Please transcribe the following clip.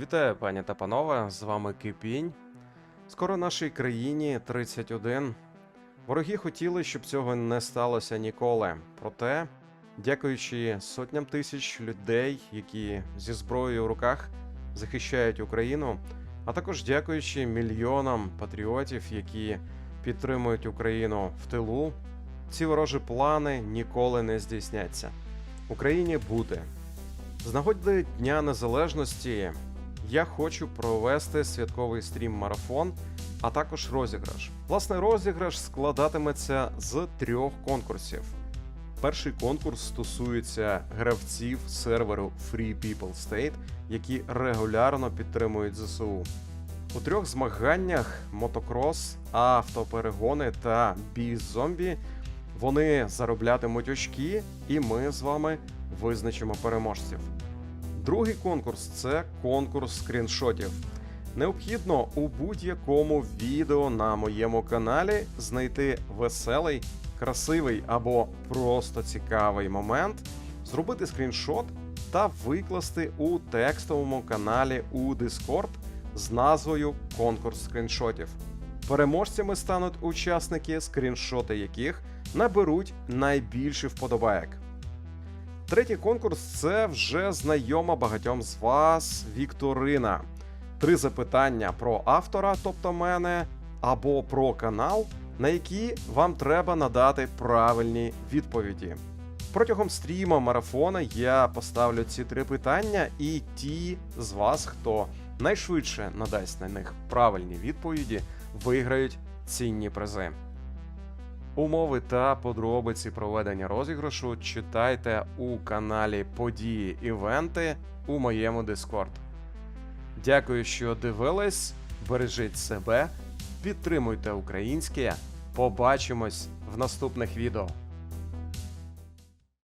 Вітаю, пані та панове, з вами Кипінь. Скоро нашій країні 31. Вороги хотіли, щоб цього не сталося ніколи. Проте, дякуючи сотням тисяч людей, які зі зброєю в руках захищають Україну, а також дякуючи мільйонам патріотів, які підтримують Україну в тилу, ці ворожі плани ніколи не здійсняться. Україні буде. З нагоди Дня Незалежності я хочу провести святковий стрім-марафон, а також розіграш. Власне, розіграш складатиметься з трьох конкурсів. Перший конкурс стосується гравців серверу Free People State, які регулярно підтримують ЗСУ. У трьох змаганнях мотокрос, автоперегони та бій зомбі вони зароблятимуть очки, і ми з вами визначимо переможців. Другий конкурс це конкурс скріншотів. Необхідно у будь-якому відео на моєму каналі знайти веселий, красивий або просто цікавий момент, зробити скріншот та викласти у текстовому каналі у Discord з назвою Конкурс скріншотів. Переможцями стануть учасники, скріншоти яких наберуть найбільше вподобаєк. Третій конкурс це вже знайома багатьом з вас Вікторина. Три запитання про автора, тобто мене, або про канал, на які вам треба надати правильні відповіді. Протягом стріма марафона я поставлю ці три питання, і ті з вас, хто найшвидше надасть на них правильні відповіді, виграють цінні призи. Умови та подробиці проведення розіграшу читайте у каналі Події Івенти у моєму Discord. Дякую, що дивились. Бережіть себе, підтримуйте українське. Побачимось в наступних відео.